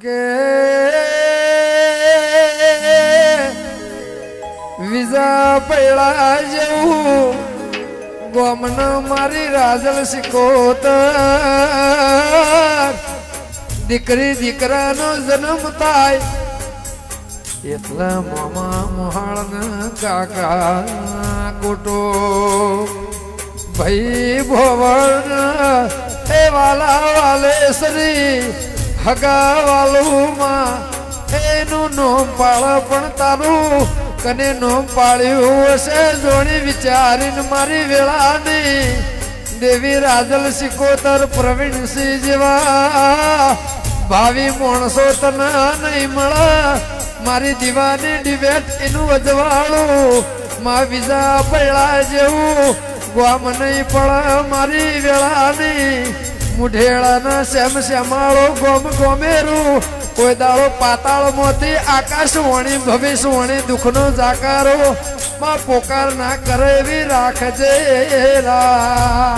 કે વિઝા પડ્યા જવું ગોમન મારી રાજલ શીખોતર દીકરી દીકરાનો જન્મ થાય એટલા મામા મોહાળના કાકા કોટો. ભાઈ ભવન એ વાલા વાલેશ્રી હગા એનું નોમ પાળ, પણ તારું કને નોમ પાળ્યું હશે? જોણી વિચારીને મારી વેળાની દેવી રાજલ સિકોતર પ્રવીણસિંહ જેવા ભાવિ માણસો તને નહીં મળે. મારી દીવાની ડિબેટ એનું અજવાળું. માં બીજા પૈળા જેવું ગોમ નહીં પડે મારી વેળાની. મુઢેળાના શ્યામ શ્યામાળો ગોમ ગોમેરું, કોઈ દાડો પાતાળમાંથી આકાશવાણી, ભવિષ્યવાણી, દુઃખનો જાકારો, માં પોકાર ના કરે એવી રાખજે રા.